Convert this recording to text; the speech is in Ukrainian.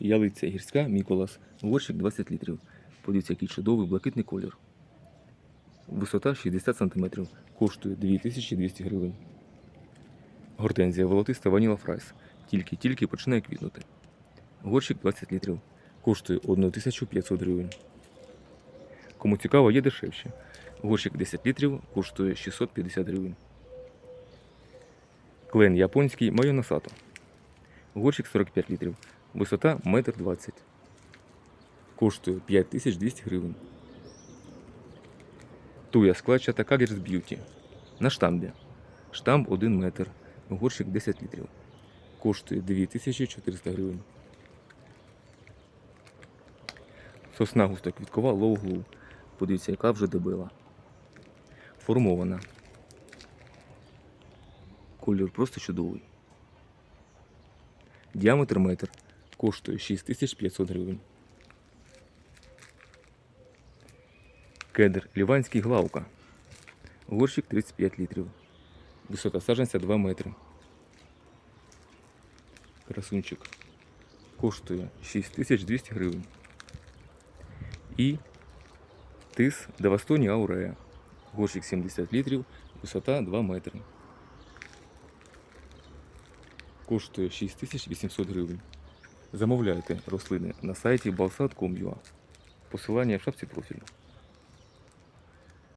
Ялиця гірська Міколас. Горщик 20 літрів. Подивіться, який чудовий блакитний колір. Висота 60 см. Коштує 2200 гривень. Гортензія волотиста Ваніла Фрайс. Тільки-тільки починає квітнути. Горщик 20 літрів. Коштує 1500 гривень. Кому цікаво, є дешевше. Горщик 10 літрів коштує 650 гривень. Клен японський майоносато. Горщик 45 літрів. Висота 1,20 м. Коштує 5200 гривень. Туя складчата Кагерс Б'юті. На штамбі. Штамп 1 метр. Горщик 10 літрів. Коштує 2400 гривень. Сосна густоквіткова лоу глу. Подивіться, яка вже дебила. Формована. Колір просто чудовий. Діаметр метр. Коштує 6500 гривень. Кедр Ліванський главка. Горщик 35 літрів. Висота саджанця 2 метри. Красунчик. Коштує 6200 гривень. І тис Девастоні Аурея. Горщик 70 літрів, висота 2 метри. Коштує 6800 гривень. Замовляйте рослини на сайті balsat.com.ua. Посилання в шапці профілю.